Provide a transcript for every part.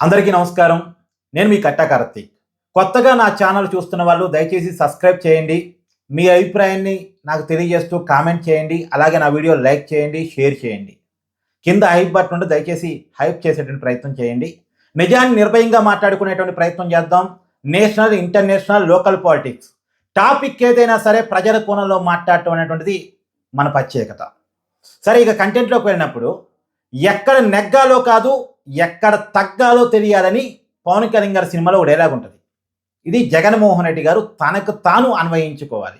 అందరికీ నమస్కారం. నేను మీ కట్టా కార్తీక్. కొత్తగా నా ఛానల్ చూస్తున్న వాళ్ళు దయచేసి సబ్స్క్రైబ్ చేయండి. మీ అభిప్రాయాన్ని నాకు తెలియజేస్తూ కామెంట్ చేయండి. అలాగే నా వీడియో లైక్ చేయండి షేర్ చేయండి. కింద హైప్ బటన్ ఉంటే దయచేసి హైప్ చేసేటువంటి ప్రయత్నం చేయండి. నిజాన్ని నిర్భయంగా మాట్లాడుకునేటువంటి ప్రయత్నం చేద్దాం. National international local politics. Topic ఏదైనా సరే ప్రజల కోణంలో మాట్లాడటం అనేటువంటిది మన ప్రత్యేకత. సరే ఇక కంటెంట్లోకి వెళ్ళినప్పుడు ఎక్కడ నెగ్గాలో కాదు ఎక్కడ తగ్గాలో తెలియాలని పవన్ కళ్యాణ్ గారి సినిమాలో ఒక డైలాగ్ ఉంటుంది. ఇది జగన్మోహన్ రెడ్డి గారు తనకు తాను అన్వయించుకోవాలి.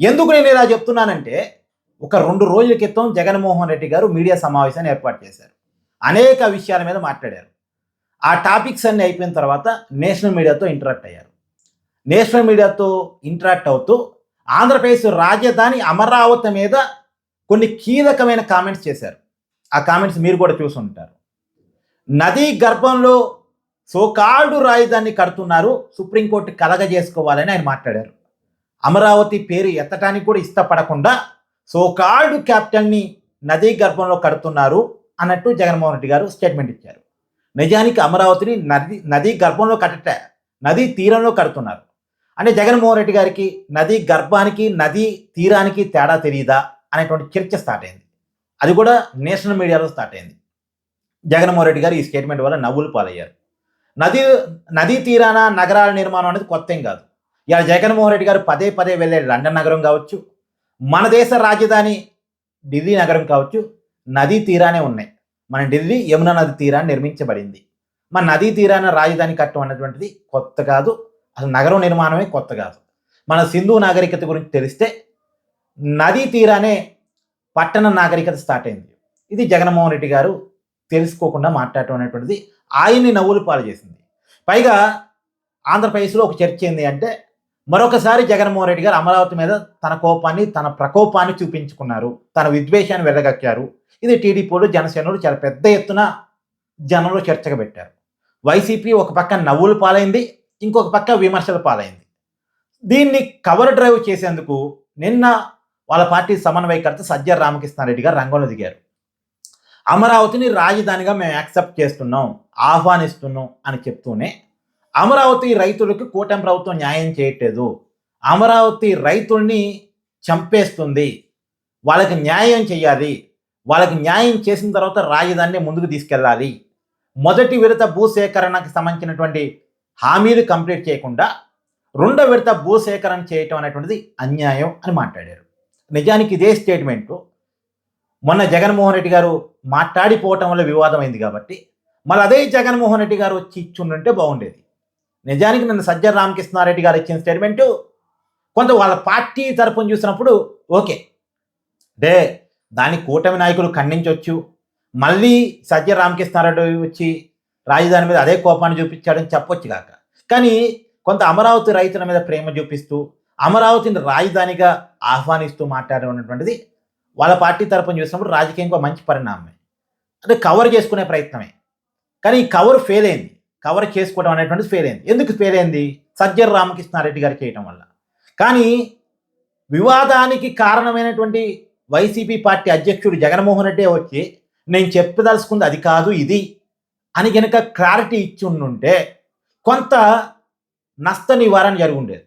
ఎందుకు నేను ఇలా చెప్తున్నానంటే ఒక రెండు రోజుల క్రితం జగన్మోహన్ రెడ్డి గారు మీడియా సమావేశాన్ని ఏర్పాటు చేశారు. అనేక విషయాల మీద మాట్లాడారు. ఆ టాపిక్స్ అన్ని అయిపోయిన తర్వాత నేషనల్ మీడియాతో ఇంటరాక్ట్ అయ్యారు. నేషనల్ మీడియాతో ఇంటరాక్ట్ అవుతూ ఆంధ్రప్రదేశ్ రాజధాని అమరావతి మీద కొన్ని కీలకమైన కామెంట్స్ చేశారు. ఆ కామెంట్స్ మీరు కూడా చూసి ఉంటారు నదీ గర్భంలో సోకాల్డు రాజధాని కడుతున్నారు. సుప్రీంకోర్టు కలగజేసుకోవాలని ఆయన మాట్లాడారు. అమరావతి పేరు ఎత్తటానికి కూడా ఇష్టపడకుండా సోకాల్డు క్యాప్టెన్ని నదీ గర్భంలో కడుతున్నారు అన్నట్టు జగన్మోహన్ రెడ్డి గారు స్టేట్మెంట్ ఇచ్చారు. నిజానికి అమరావతిని నది నదీ గర్భంలో కట్టట నదీ తీరంలో కడుతున్నారు. అంటే జగన్మోహన్ రెడ్డి గారికి నదీ గర్భానికి నదీ తీరానికి తేడా తెలియదా అనేటువంటి చర్చ స్టార్ట్ అయింది. అది కూడా నేషనల్ మీడియాలో స్టార్ట్ అయింది. జగన్మోహన్ రెడ్డి గారు ఈ స్టేట్మెంట్ వల్ల నవ్వులు పాలయ్యారు. నది నదీ తీరాన నగరాల నిర్మాణం అనేది కొత్త ఏం కాదు. ఇలా జగన్మోహన్ రెడ్డి గారు పదే పదే వెళ్ళే లండన్ నగరం కావచ్చు మన దేశ రాజధాని ఢిల్లీ నగరం కావచ్చు నదీ తీరానే ఉన్నాయి. మన ఢిల్లీ యమునా నది తీరాన్ని నిర్మించబడింది. మన నదీ తీరాన రాజధాని కట్టడం అన్నటువంటిది కొత్త కాదు. అసలు నగరం నిర్మాణమే కొత్త కాదు. మన సింధు నాగరికత గురించి తెలిస్తే నదీ తీరానే పట్టణ నాగరికత స్టార్ట్ అయింది. ఇది జగన్మోహన్ రెడ్డి గారు తెలుసుకోకుండా మాట్లాడటం అనేటువంటిది ఆయన్ని నవ్వులు పాలు చేసింది. పైగా ఆంధ్రప్రదేశ్లో ఒక చర్చ ఏంది అంటే మరొకసారి జగన్మోహన్ రెడ్డి గారు అమరావతి మీద తన కోపాన్ని తన ప్రకోపాన్ని చూపించుకున్నారు. తన విద్వేషాన్ని వెళ్ళగక్కారు ఇది టీడీపీలు జనసేనలు చాలా పెద్ద ఎత్తున జనంలో చర్చగా పెట్టారు. వైసీపీ ఒక పక్క నవ్వులు పాలైంది ఇంకొక పక్క విమర్శల పాలైంది. దీన్ని కవర్ డ్రైవ్ చేసేందుకు నిన్న వాళ్ళ పార్టీ సమన్వయకర్త సజ్జర్ రామకృష్ణారెడ్డి గారు రంగంలో దిగారు. అమరావతిని రాజధానిగా మేము యాక్సెప్ట్ చేస్తున్నాం ఆహ్వానిస్తున్నాం అని చెప్తూనే అమరావతి రైతులకు కూటమి ప్రభుత్వం న్యాయం చేయట్లేదు. అమరావతి రైతుల్ని చంపేస్తుంది. వాళ్ళకి న్యాయం చేయాలి. వాళ్ళకి న్యాయం చేసిన తర్వాత రాజధానిని ముందుకు తీసుకెళ్ళాలి. మొదటి విడత భూసేకరణకు సంబంధించినటువంటి హామీలు కంప్లీట్ చేయకుండా రెండో విడత భూసేకరణ చేయటం అనేటువంటిది అన్యాయం అని మాట్లాడారు. నిజానికి ఇదే స్టేట్మెంటు మొన్న జగన్మోహన్ రెడ్డి గారు మాట్లాడిపోవటం వల్ల వివాదమైంది కాబట్టి మళ్ళీ అదే జగన్మోహన్ రెడ్డి గారు వచ్చి ఇచ్చుండుంటే బాగుండేది. నిజానికి నన్ను సజ్జన రామకృష్ణారెడ్డి గారు ఇచ్చిన స్టేట్మెంటు కొంత వాళ్ళ పార్టీ తరఫున చూసినప్పుడు ఓకే అంటే దాని కూటమి నాయకులు ఖండించవచ్చు మళ్ళీ సజ్జ రామకృష్ణారెడ్డి వచ్చి రాజధాని మీద అదే కోపాన్ని చూపించాడని చెప్పొచ్చు కాక. కానీ కొంత అమరావతి రైతుల మీద ప్రేమ చూపిస్తూ అమరావతిని రాజధానిగా ఆహ్వానిస్తూ మాట్లాడడం వాళ్ళ పార్టీ తరపున చూసినప్పుడు రాజకీయంగా మంచి పరిణామమే. అంటే కవర్ చేసుకునే ప్రయత్నమే. కానీ ఈ కవర్ ఫెయిల్ అయింది కవర్ చేసుకోవడం అనేటువంటిది ఫెయిల్ అయింది ఎందుకు ఫెయిల్ అయింది సజ్జర్ రామకృష్ణారెడ్డి గారు చేయటం వల్ల. కానీ వివాదానికి కారణమైనటువంటి వైసీపీ పార్టీ అధ్యక్షుడు జగన్మోహన్ రెడ్డి వచ్చి నేను చెప్పదలుచుకుంది అది కాదు ఇది అని కనుక క్లారిటీ ఇచ్చి ఉండుంటే కొంత నష్ట నివారణ జరుగుండేది.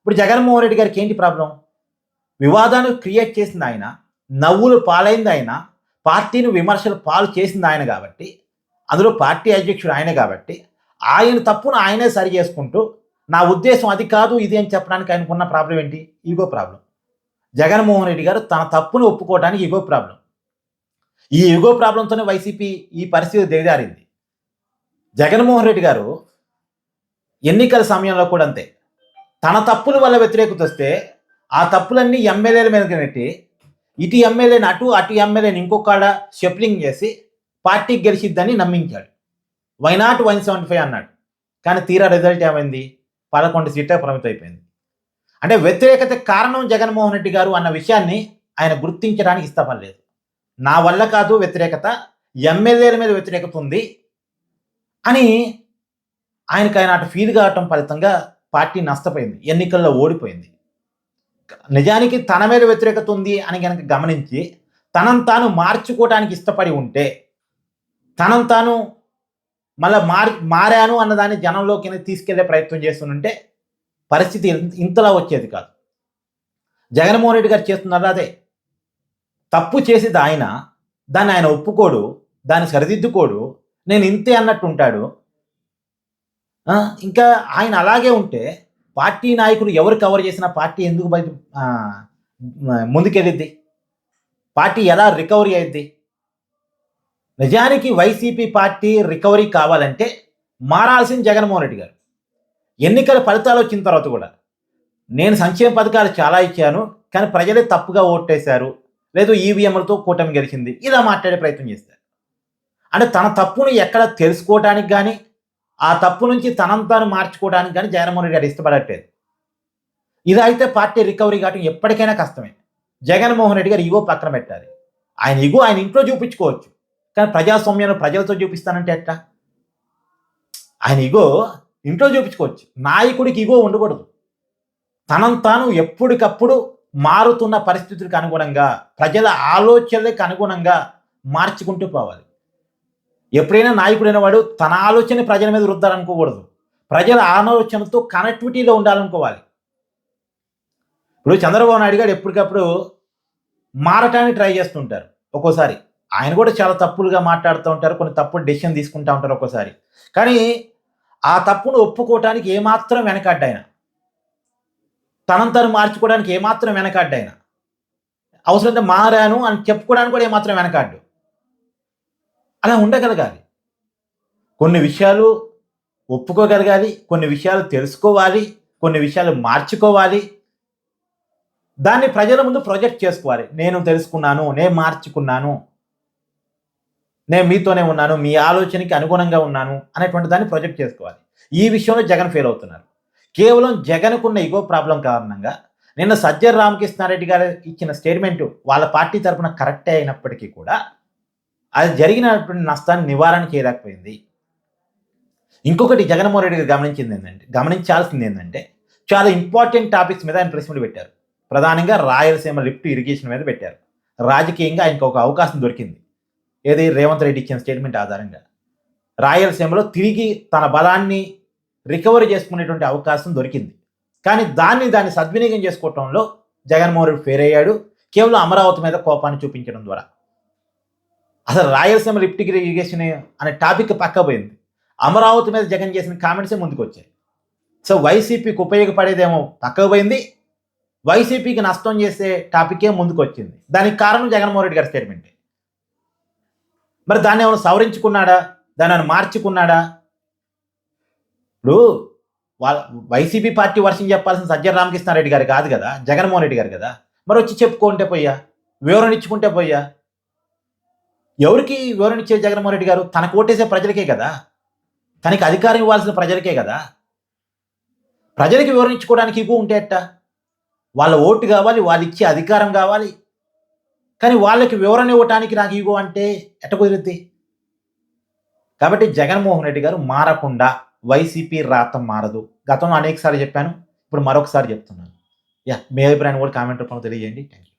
ఇప్పుడు జగన్మోహన్ రెడ్డి గారికి ఏంటి ప్రాబ్లం? వివాదాన్ని క్రియేట్ చేసింది ఆయన. నవ్వులు పాలైంది ఆయన పార్టీని విమర్శలు పాలు చేసింది ఆయన కాబట్టి అందులో పార్టీ అధ్యక్షుడు ఆయన కాబట్టి ఆయన తప్పును ఆయనే సరి చేసుకుంటూ నా ఉద్దేశం అది కాదు ఇది అని చెప్పడానికి ఆయనకున్న ప్రాబ్లం ఏంటి? Ego problem. జగన్మోహన్ రెడ్డి గారు తన తప్పును ఒప్పుకోవడానికి ఈగో ప్రాబ్లం. ఈ ఈగో ప్రాబ్లంతోనే వైసీపీ ఈ పరిస్థితి దిగజారింది. జగన్మోహన్ రెడ్డి గారు ఎన్నికల సమయంలో కూడా అంతే. తన తప్పుల వల్ల వ్యతిరేకత వస్తే ఆ తప్పులన్నీ ఎమ్మెల్యేల మీద నెట్టి ఇటు ఎమ్మెల్యేని అటు అటు ఎమ్మెల్యేని ఇంకొకడ షెప్లింగ్ చేసి పార్టీకి గెలిచిద్దని నమ్మించాడు. Why not one seventy five అన్నాడు. కానీ తీరా రిజల్ట్ ఏమైంది? పదకొండు సీట్లే పరిమితం అయిపోయింది అంటే వ్యతిరేకత కారణం జగన్మోహన్ రెడ్డి గారు అన్న విషయాన్ని ఆయన గుర్తించడానికి ఇష్టపడలేదు. నా వల్ల కాదు వ్యతిరేకత ఎమ్మెల్యేల మీద వ్యతిరేకత ఉంది అని ఆయనకు ఆయన అటు ఫీల్ కావటం ఫలితంగా పార్టీ నష్టపోయింది. ఎన్నికల్లో ఓడిపోయింది. నిజానికి తన మీద వ్యతిరేకత ఉంది అని కనుక గమనించి తనను తాను మార్చుకోవటానికి ఇష్టపడి ఉంటే తనను తాను మళ్ళీ మారి మారాను అన్నదాన్ని జనంలోకి తీసుకెళ్ళే ప్రయత్నం చేస్తుంటే పరిస్థితి ఇంతలా వచ్చేది కాదు. జగన్మోహన్ రెడ్డి గారు చేస్తున్నారు అదే. తప్పు చేసేది ఆయన దాన్ని ఆయన ఒప్పుకోడు దాన్ని సరిదిద్దుకోడు నేను ఇంతే అన్నట్టు ఉంటాడు. ఇంకా ఆయన అలాగే ఉంటే పార్టీ నాయకులు ఎవరు కవర్ చేసినా పార్టీ ఎందుకు బయట ముందుకెళ్ళిద్ది? పార్టీ ఎలా రికవరీ అయిద్ది? నిజానికి వైసీపీ పార్టీ రికవరీ కావాలంటే మారాల్సిన జగన్మోహన్ రెడ్డి గారు. ఎన్నికల ఫలితాలు వచ్చిన తర్వాత కూడా నేను సంక్షేమ పథకాలు చాలా ఇచ్చాను కానీ ప్రజలే తప్పుగా ఓటేశారు లేదు ఈవీఎంలతో కూటమి గెలిచింది. ఇలా మాట్లాడే ప్రయత్నం చేస్తారు. అంటే తన తప్పును ఎక్కడ తెలుసుకోవడానికి కానీ ఆ తప్పు నుంచి తనంతాను తాను మార్చుకోవడానికి కానీ జగన్మోహన్ రెడ్డి గారు ఇష్టపడట్లేదు. ఇదైతే పార్టీ రికవరీ కావటం ఎప్పటికైనా కష్టమే. జగన్మోహన్ రెడ్డి గారు ఇగో పక్కన పెట్టాలి. ఆయన ఇగో ఆయన ఇంట్లో చూపించుకోవచ్చు. కానీ ప్రజాస్వామ్యాన్ని ప్రజలతో చూపిస్తానంటే ఎట్లా? ఆయన ఇగో ఇంట్లో చూపించుకోవచ్చు. నాయకుడికి ఇగో ఉండకూడదు. తనం తాను ఎప్పటికప్పుడు మారుతున్న పరిస్థితులకు అనుగుణంగా ప్రజల ఆలోచనలకు అనుగుణంగా మార్చుకుంటూ పోవాలి. ఎప్పుడైనా నాయకుడైన వాడు తన ఆలోచన ప్రజల మీద రుద్దాలనుకోకూడదు. ప్రజల ఆలోచనతో కనెక్టివిటీలో ఉండాలనుకోవాలి. ఇప్పుడు చంద్రబాబు నాయుడు గారు ఎప్పటికప్పుడు మారటానికి ట్రై చేస్తుంటారు. ఒక్కోసారి ఆయన కూడా చాలా తప్పులుగా మాట్లాడుతూ ఉంటారు కొన్ని తప్పుడు డెసిషన్ తీసుకుంటూ ఉంటారు ఒక్కోసారి. కానీ ఆ తప్పును ఒప్పుకోవటానికి ఏమాత్రం వెనకడ్డాయన. తనంతను తను మార్చుకోవడానికి ఏమాత్రం వెనకడ్డాయన. అవసరంతో మారాను అని చెప్పుకోవడానికి కూడా ఏమాత్రం వెనకాడ్డు. అలా ఉండగలగాలి. కొన్ని విషయాలు ఒప్పుకోగలగాలి కొన్ని విషయాలు తెలుసుకోవాలి కొన్ని విషయాలు మార్చుకోవాలి. దాన్ని ప్రజల ముందు ప్రొజెక్ట్ చేసుకోవాలి. నేను తెలుసుకున్నాను నేను మార్చుకున్నాను నేను మీతోనే ఉన్నాను మీ ఆలోచనకి అనుగుణంగా ఉన్నాను అనేటువంటి దాన్ని ప్రొజెక్ట్ చేసుకోవాలి. ఈ విషయంలో జగన్ ఫెయిల్ అవుతున్నారు. కేవలం జగన్కున్న ఇగో ప్రాబ్లం కారణంగా నిన్న సజ్జర్ రామకృష్ణారెడ్డి గారు ఇచ్చిన స్టేట్మెంట్ వాళ్ళ పార్టీ తరఫున కరెక్టే అయినప్పటికీ కూడా అది జరిగినటువంటి నష్టాన్ని నివారణ చేయలేకపోయింది ఇంకొకటి జగన్మోహన్ రెడ్డి గమనించింది ఏంటంటే గమనించాల్సింది ఏంటంటే చాలా ఇంపార్టెంట్ టాపిక్స్ మీద ఆయన ప్రెస్ మీట్ పెట్టారు. ప్రధానంగా రాయలసీమ లిఫ్ట్ ఇరిగేషన్ మీద పెట్టారు. రాజకీయంగా ఆయనకు ఒక అవకాశం దొరికింది. ఏది? రేవంత్ రెడ్డి ఇచ్చిన స్టేట్మెంట్ ఆధారంగా. రాయలసీమలో తిరిగి తన బలాన్ని రికవరీ చేసుకునేటువంటి అవకాశం దొరికింది. కానీ దాన్ని దాన్ని సద్వినియోగం చేసుకోవటంలో జగన్మోహన్ రెడ్డి ఫెయిర్ అయ్యాడు. కేవలం అమరావతి మీద కోపాన్ని చూపించడం ద్వారా. అసలు రాయలసీమ లిఫ్ట్ ఇరిగేషన్ అనే టాపిక్ పక్క పోయింది. అమరావతి మీద జగన్ చేసిన కామెంట్సే ముందుకు వచ్చాయి. సో వైసీపీకి ఉపయోగపడేదేమో పక్కకు పోయింది. వైసీపీకి నష్టం చేసే టాపికే ముందుకు వచ్చింది. దానికి కారణం జగన్మోహన్ రెడ్డి గారి స్టేట్మెంట్ మరి దాన్ని ఏమైనా సవరించుకున్నాడా? దాన్ని ఏమైనా మార్చుకున్నాడా? ఇప్పుడు వాళ్ళ వైసీపీ పార్టీ వర్షం చెప్పాల్సిన సజ్జన రామకృష్ణారెడ్డి గారు కాదు కదా జగన్మోహన్ రెడ్డి గారు కదా. మరి వచ్చి చెప్పుకుంటే పోయా వివరణ ఇచ్చుకుంటే పోయా ఎవరికి వివరణ ఇచ్చే జగన్మోహన్ రెడ్డి గారు? తనకు ఓటేసే ప్రజలకే కదా? తనకి అధికారం ఇవ్వాల్సిన ప్రజలకే కదా? ప్రజలకి వివరించుకోవడానికి ఇవ్వు ఉంటే ఎట్టా? వాళ్ళ ఓటు కావాలి వాళ్ళు ఇచ్చే అధికారం కావాలి. కానీ వాళ్ళకి వివరణ ఇవ్వటానికి నాకు ఇగో అంటే ఎట్ట కుదిరిద్ది? కాబట్టి జగన్మోహన్ రెడ్డి గారు మారకుండా వైసీపీ రాత మారదు. గతంలో అనేకసార్లు చెప్పాను ఇప్పుడు మరొకసారి చెప్తున్నాను. యా మీ అభిప్రాయాన్ని కూడా కామెంట్ రూపంలో తెలియజేయండి. Thank you